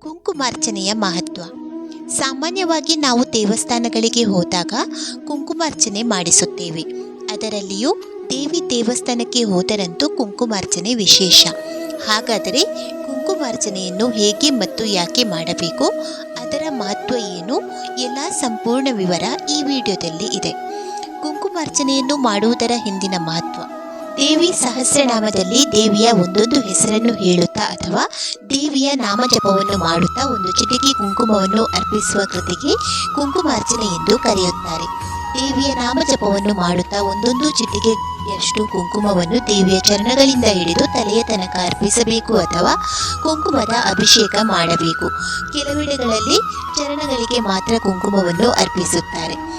ಕುಂಕುಮಾರ್ಚನೆಯ ಮಹತ್ವ. ಸಾಮಾನ್ಯವಾಗಿ ನಾವು ದೇವಸ್ಥಾನಗಳಿಗೆ ಹೋದಾಗ ಕುಂಕುಮಾರ್ಚನೆ ಮಾಡಿಸುತ್ತೇವೆ. ಅದರಲ್ಲಿಯೂ ದೇವಿ ದೇವಸ್ಥಾನಕ್ಕೆ ಹೋದರಂತೂ ಕುಂಕುಮಾರ್ಚನೆ ವಿಶೇಷ. ಹಾಗಾದರೆ ಕುಂಕುಮಾರ್ಚನೆಯನ್ನು ಹೇಗೆ ಮತ್ತು ಯಾಕೆ ಮಾಡಬೇಕು? ಅದರ ಮಹತ್ವ ಏನು? ಎಲ್ಲ ಸಂಪೂರ್ಣ ವಿವರ ಈ ವಿಡಿಯೋದಲ್ಲಿ ಇದೆ. ಕುಂಕುಮಾರ್ಚನೆಯನ್ನು ಮಾಡುವುದರ ಹಿಂದಿನ ಮಹತ್ವ. ದೇವಿ ಸಹಸ್ರನಾಮದಲ್ಲಿ ದೇವಿಯ ಒಂದೊಂದು ಹೆಸರನ್ನು ಹೇಳುತ್ತಾ ಅಥವಾ ದೇವಿಯ ನಾಮಜಪವನ್ನು ಮಾಡುತ್ತಾ ಒಂದು ಚಿಟಿಕೆ ಕುಂಕುಮವನ್ನು ಅರ್ಪಿಸುವ ಕೃತಿಗೆ ಕುಂಕುಮಾರ್ಚನೆ ಎಂದು ಕರೆಯುತ್ತಾರೆ. ದೇವಿಯ ನಾಮಜಪವನ್ನು ಮಾಡುತ್ತಾ ಒಂದೊಂದು ಚಿಟಿಕೆಯಷ್ಟು ಕುಂಕುಮವನ್ನು ದೇವಿಯ ಚರಣಗಳಿಂದ ಹಿಡಿದು ತಲೆಯ ತನಕ ಅರ್ಪಿಸಬೇಕು ಅಥವಾ ಕುಂಕುಮದ ಅಭಿಷೇಕ ಮಾಡಬೇಕು. ಕೆಲವೆಡೆಗಳಲ್ಲಿ ಚರಣಗಳಿಗೆ ಮಾತ್ರ ಕುಂಕುಮವನ್ನು ಅರ್ಪಿಸುತ್ತಾರೆ.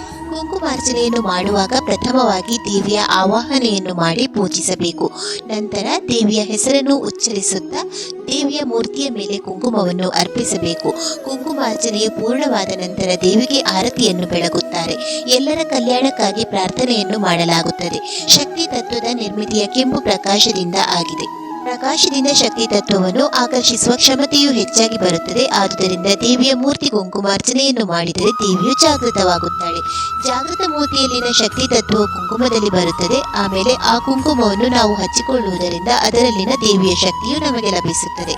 ಕುಂಕುಮಾರ್ಚನೆಯನ್ನು ಮಾಡುವಾಗ ಪ್ರಥಮವಾಗಿ ದೇವಿಯ ಆವಾಹನೆಯನ್ನು ಮಾಡಿ ಪೂಜಿಸಬೇಕು. ನಂತರ ದೇವಿಯ ಹೆಸರನ್ನು ಉಚ್ಚರಿಸುತ್ತಾ ದೇವಿಯ ಮೂರ್ತಿಯ ಮೇಲೆ ಕುಂಕುಮವನ್ನು ಅರ್ಪಿಸಬೇಕು. ಕುಂಕುಮಾರ್ಚನೆಯು ಪೂರ್ಣವಾದ ನಂತರ ದೇವಿಗೆ ಆರತಿಯನ್ನು ಬೆಳಗುತ್ತಾರೆ. ಎಲ್ಲರ ಕಲ್ಯಾಣಕ್ಕಾಗಿ ಪ್ರಾರ್ಥನೆಯನ್ನು ಮಾಡಲಾಗುತ್ತದೆ. ಶಕ್ತಿ ತತ್ವದ ನಿರ್ಮಿತಿಯ ಕೆಂಪು ಪ್ರಕಾಶದಿಂದ ಆಗಿದೆ. ಪ್ರಕಾಶದಿಂದ ಶಕ್ತಿ ತತ್ವವನ್ನು ಆಕರ್ಷಿಸುವ ಕ್ಷಮತೆಯು ಹೆಚ್ಚಾಗಿ ಬರುತ್ತದೆ. ಆದುದರಿಂದ ದೇವಿಯ ಮೂರ್ತಿ ಕುಂಕುಮಾರ್ಚನೆಯನ್ನು ಮಾಡಿದರೆ ದೇವಿಯು ಜಾಗೃತವಾಗುತ್ತಾಳೆ. ಜಾಗೃತ ಮೂರ್ತಿಯಲ್ಲಿನ ಶಕ್ತಿ ತತ್ವವು ಕುಂಕುಮದಲ್ಲಿ ಬರುತ್ತದೆ. ಆಮೇಲೆ ಆ ಕುಂಕುಮವನ್ನು ನಾವು ಹಚ್ಚಿಕೊಳ್ಳುವುದರಿಂದ ಅದರಲ್ಲಿನ ದೇವಿಯ ಶಕ್ತಿಯು ನಮಗೆ ಲಭಿಸುತ್ತದೆ.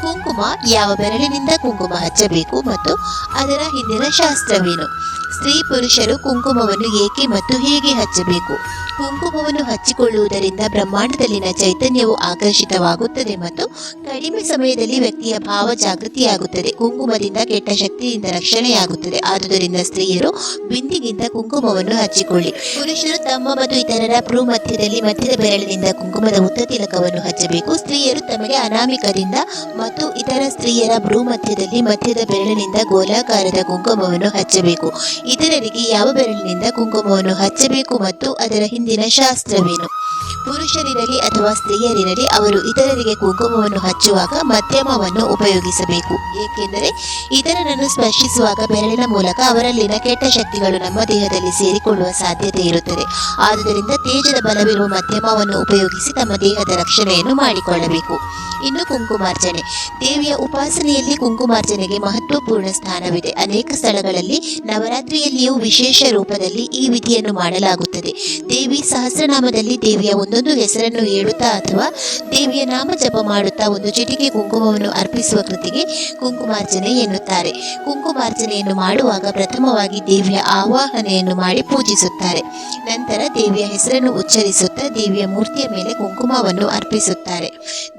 ಕುಂಕುಮ ಯಾವ ಬೆರಳಿನಿಂದ ಕುಂಕುಮ ಹಚ್ಚಬೇಕು ಮತ್ತು ಅದರ ಹಿಂದಿನ ಶಾಸ್ತ್ರವೇನು? ಸ್ತ್ರೀ ಪುರುಷರು ಕುಂಕುಮವನ್ನು ಏಕೆ ಮತ್ತು ಹೇಗೆ ಹಚ್ಚಬೇಕು? ಕುಂಕುಮವನ್ನು ಹಚ್ಚಿಕೊಳ್ಳುವುದರಿಂದ ಬ್ರಹ್ಮಾಂಡದಲ್ಲಿನ ಚೈತನ್ಯವು ಆಕರ್ಷಿತವಾಗುತ್ತದೆ ಮತ್ತು ಕಡಿಮೆ ಸಮಯದಲ್ಲಿ ವ್ಯಕ್ತಿಯ ಭಾವ ಜಾಗೃತಿಯಾಗುತ್ತದೆ. ಕುಂಕುಮದಿಂದ ಕೆಟ್ಟ ಶಕ್ತಿಯಿಂದ ರಕ್ಷಣೆಯಾಗುತ್ತದೆ. ಆದುದರಿಂದ ಸ್ತ್ರೀಯರು ಬಿಂದಿಗಿಂತ ಕುಂಕುಮವನ್ನು ಹಚ್ಚಿಕೊಳ್ಳಿ. ಪುರುಷರು ತಮ್ಮ ಮತ್ತು ಇತರರ ಭ್ರೂ ಮಧ್ಯದಲ್ಲಿ ಮಧ್ಯದ ಬೆರಳಿನಿಂದ ಕುಂಕುಮದ ಉತ್ತ ತಿಲಕವನ್ನು ಹಚ್ಚಬೇಕು. ಸ್ತ್ರೀಯರು ತಮಗೆ ಅನಾಮಿಕದಿಂದ ಮತ್ತು ಇತರ ಸ್ತ್ರೀಯರ ಭ್ರೂ ಮಧ್ಯದಲ್ಲಿ ಮಧ್ಯದ ಬೆರಳಿನಿಂದ ಗೋಲಾಕಾರದ ಕುಂಕುಮವನ್ನು ಹಚ್ಚಬೇಕು. ಇತರರಿಗೆ ಯಾವ ಬೆರಳಿನಿಂದ ಕುಂಕುಮವನ್ನು ಹಚ್ಚಬೇಕು ಮತ್ತು ಅದರ ಹಿಂದಿನ ಶಾಸ್ತ್ರವೇನು? ಪುರುಷರಿರಲಿ ಅಥವಾ ಸ್ತ್ರೀಯರಿರಲಿ ಅವರು ಇತರರಿಗೆ ಕುಂಕುಮವನ್ನು ಹಚ್ಚುವಾಗ ಮಧ್ಯಮವನ್ನು ಉಪಯೋಗಿಸಬೇಕು. ಏಕೆಂದರೆ ಇತರರನ್ನು ಸ್ಪರ್ಶಿಸುವಾಗ ಬೆರಳಿನ ಮೂಲಕ ಅವರಲ್ಲಿನ ಕೆಟ್ಟ ಶಕ್ತಿಗಳು ನಮ್ಮ ದೇಹದಲ್ಲಿ ಸೇರಿಕೊಳ್ಳುವ ಸಾಧ್ಯತೆ ಇರುತ್ತದೆ. ಆದುದರಿಂದ ತೇಜದ ಬಲವಿರುವ ಮಧ್ಯಮವನ್ನು ಉಪಯೋಗಿಸಿ ತಮ್ಮ ದೇಹದ ರಕ್ಷಣೆಯನ್ನು ಮಾಡಿಕೊಳ್ಳಬೇಕು. ಇನ್ನು ಕುಂಕುಮಾರ್ಚನೆ. ದೇವಿಯ ಉಪಾಸನೆಯಲ್ಲಿ ಕುಂಕುಮಾರ್ಚನೆಗೆ ಮಹತ್ವಪೂರ್ಣ ಸ್ಥಾನವಿದೆ. ಅನೇಕ ಸ್ಥಳಗಳಲ್ಲಿ ನವರಾತ್ರಿಯಲ್ಲಿಯೂ ವಿಶೇಷ ರೂಪದಲ್ಲಿ ಈ ವಿಧಿಯನ್ನು ಮಾಡಲಾಗುತ್ತದೆ. ದೇವಿ ಸಹಸ್ರನಾಮದಲ್ಲಿ ದೇವಿಯ ಒಂದೊಂದು ಹೆಸರನ್ನು ಹೇಳುತ್ತಾ ಅಥವಾ ದೇವಿಯ ನಾಮ ಜಪ ಮಾಡುತ್ತಾ ಒಂದು ಚಿಟಿಕೆ ಕುಂಕುಮವನ್ನು ಅರ್ಪಿಸುವ ಕೃತಿಗೆ ಕುಂಕುಮಾರ್ಚನೆ ಎನ್ನುತ್ತಾರೆ. ಕುಂಕುಮಾರ್ಚನೆಯನ್ನು ಮಾಡುವಾಗ ಪ್ರಥಮವಾಗಿ ದೇವಿಯ ಆವಾಹನೆಯನ್ನು ಮಾಡಿ ಪೂಜಿಸುತ್ತಾರೆ. ನಂತರ ದೇವಿಯ ಹೆಸರನ್ನು ಉಚ್ಚರಿಸುತ್ತಾ ದೇವಿಯ ಮೂರ್ತಿಯ ಮೇಲೆ ಕುಂಕುಮವನ್ನು ಅರ್ಪಿಸುತ್ತಾರೆ.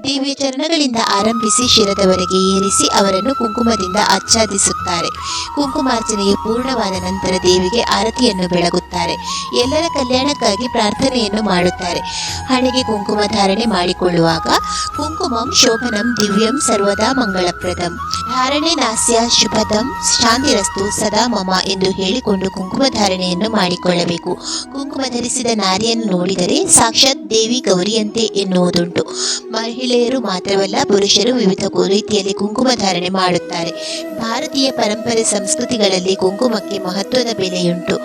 ದೇವಿಯ ಚರಣಗಳಿಂದ ಆರಂಭಿಸಿ ಶಿರದವರೆಗೆ ಏರಿಸಿ ಅವರನ್ನು ಕುಂಕುಮದಿಂದ ಆಚ್ಛಾದಿಸುತ್ತಾರೆ. ಕುಂಕುಮಾರ್ಚನೆಯು ಪೂರ್ಣವಾದ ನಂತರ ದೇವಿಗೆ ಆರತಿಯನ್ನು ಬೆಳಗುತ್ತಾರೆ. ಎಲ್ಲರ ಕಲ್ಯಾಣಕ್ಕಾಗಿ ಪ್ರಾರ್ಥನೆಯನ್ನು ಮಾಡುತ್ತಾರೆ. ಹಣೆಗೆ ಕುಂಕುಮ ಧಾರಣೆ ಮಾಡಿಕೊಳ್ಳುವಾಗ ಕುಂಕುಮಂ ಶೋಭನಂ ದಿವ್ಯಂ ಸರ್ವದಾ ಮಂಗಳಪ್ರದಂ. ಧಾರಣೆ ನಾಸ್ಯ ಶುಭದಂ ಶಾಂತಿರಸ್ತು ಸದಾ ಮಮ ಎಂದು ಹೇಳಿಕೊಂಡು ಕುಂಕುಮ ಧಾರಣೆಯನ್ನು ಮಾಡಿಕೊಳ್ಳಬೇಕು. ಕುಂಕುಮ ಧರಿಸಿದ ನಾರಿಯನ್ನು ನೋಡಿದರೆ ಸಾಕ್ಷಾತ್ ದೇವಿ ಗೌರಿಯಂತೆ ಎನ್ನುವುದುಂಟು. ಮಹಿಳೆಯರು ಮಾತ್ರವಲ್ಲ, ಪುರುಷರು ವಿವಿಧ ರೀತಿಯಲ್ಲಿ ಕುಂಕುಮ ಧಾರಣೆ ಮಾಡುತ್ತಾರೆ. ಭಾರತೀಯ ಪರಂಪರೆ ಸಂಸ್ಕೃತಿಗಳಲ್ಲಿ ಕುಂಕುಮಕ್ಕೆ ಮಹತ್ವದ ಬೆಲೆಯುಂಟು.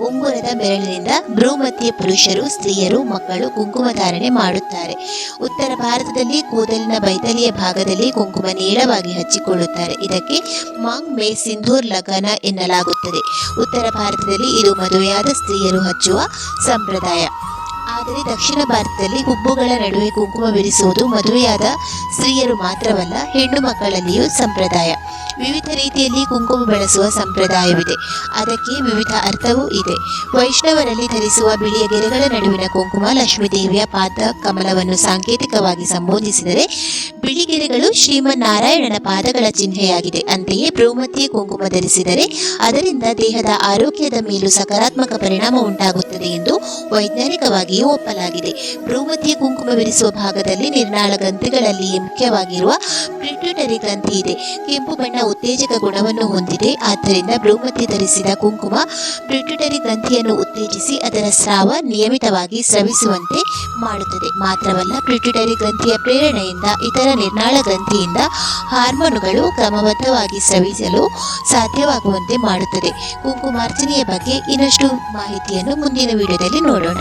ಉಂಗುರದ ಬೆರಳಿನಿಂದ ಭ್ರೂಮತಿಯ ಪುರುಷರು, ಸ್ತ್ರೀಯರು, ಮಕ್ಕಳು ಕುಂಕುಮ ಧಾರಣೆ ಮಾಡುತ್ತಾರೆ. ಉತ್ತರ ಭಾರತದಲ್ಲಿ ಕೂದಲಿನ ಬೈತಲಿಯ ಭಾಗದಲ್ಲಿ ಕುಂಕುಮ ನೇರವಾಗಿ ಹಚ್ಚಿಕೊಳ್ಳುತ್ತಾರೆ. ಇದಕ್ಕೆ ಮಾಂಗ್ ಮೇ ಸಿಂಧೂರ್ ಲಗನ ಎನ್ನಲಾಗುತ್ತದೆ. ಉತ್ತರ ಭಾರತದಲ್ಲಿ ಇದು ಮದುವೆಯಾದ ಸ್ತ್ರೀಯರು ಹಚ್ಚುವ ಸಂಪ್ರದಾಯ. ಆದರೆ ದಕ್ಷಿಣ ಭಾರತದಲ್ಲಿ ಹುಬ್ಬುಗಳ ನಡುವೆ ಕುಂಕುಮ ಬಿಡಿಸುವುದು ಮದುವೆಯಾದ ಸ್ತ್ರೀಯರು ಮಾತ್ರವಲ್ಲ, ಹೆಣ್ಣು ಮಕ್ಕಳಲ್ಲಿಯೂ ಸಂಪ್ರದಾಯ. ವಿವಿಧ ರೀತಿಯಲ್ಲಿ ಕುಂಕುಮ ಬೆಳೆಸುವ ಸಂಪ್ರದಾಯವಿದೆ. ಅದಕ್ಕೆ ವಿವಿಧ ಅರ್ಥವೂ ಇದೆ. ವೈಷ್ಣವರಲ್ಲಿ ಧರಿಸುವ ಬಿಳಿಯ ಗೆರೆಗಳ ನಡುವಿನ ಕುಂಕುಮ ಲಕ್ಷ್ಮೀದೇವಿಯ ಪಾದ ಕಮಲವನ್ನು ಸಾಂಕೇತಿಕವಾಗಿ ಸಂಬೋಧಿಸಿದರೆ ಬಿಳಿ ಗೆರೆಗಳು ಶ್ರೀಮನ್ನಾರಾಯಣನ ಪಾದಗಳ ಚಿಹ್ನೆಯಾಗಿದೆ. ಅಂತೆಯೇ ಭ್ರೂಮತಿಯ ಕುಂಕುಮ ಧರಿಸಿದರೆ ಅದರಿಂದ ದೇಹದ ಆರೋಗ್ಯದ ಮೇಲೂ ಸಕಾರಾತ್ಮಕ ಪರಿಣಾಮ ಉಂಟಾಗುತ್ತದೆ ಎಂದು ವೈಜ್ಞಾನಿಕವಾಗಿಯೂ ಒಪ್ಪಲಾಗಿದೆ. ಭ್ರೂಮತಿಯ ಕುಂಕುಮ ಬಿರಿಸುವ ಭಾಗದಲ್ಲಿ ನಿರ್ನಾಳ ಗ್ರಂಥಿಗಳಲ್ಲಿ ಮುಖ್ಯವಾಗಿರುವ ಪ್ರಿಟ್ಯೂಟರಿ ಗ್ರಂಥಿ ಇದೆ. ಕೆಂಪು ಬಣ್ಣ ಉತ್ತೇಜಕ ಗುಣವನ್ನು ಹೊಂದಿದೆ. ಆದ್ದರಿಂದ ಭ್ರೂಮತಿ ಧರಿಸಿದ ಕುಂಕುಮ ಪ್ರಿಟ್ಯೂಟರಿ ಗ್ರಂಥಿಯನ್ನು ಉತ್ತೇಜಿಸಿ ಅದರ ಸ್ರಾವ ನಿಯಮಿತವಾಗಿ ಸ್ರವಿಸುವಂತೆ ಮಾಡುತ್ತದೆ. ಮಾತ್ರವಲ್ಲ, ಪ್ರಿಟ್ಯೂಟರಿ ಗ್ರಂಥಿಯ ಪ್ರೇರಣೆಯಿಂದ ಇತರ ನಿರ್ನಾಳ ಗ್ರಂಥಿಯಿಂದ ಹಾರ್ಮೋನುಗಳು ಕ್ರಮಬದ್ಧವಾಗಿ ಸ್ರವಿಸಲು ಸಾಧ್ಯವಾಗುವಂತೆ ಮಾಡುತ್ತದೆ. ಕುಂಕುಮಾರ್ಚನೆಯ ಬಗ್ಗೆ ಇನ್ನಷ್ಟು ಮಾಹಿತಿಯನ್ನು ಮುಂದಿನ ವಿಡಿಯೋದಲ್ಲಿ ನೋಡೋಣ.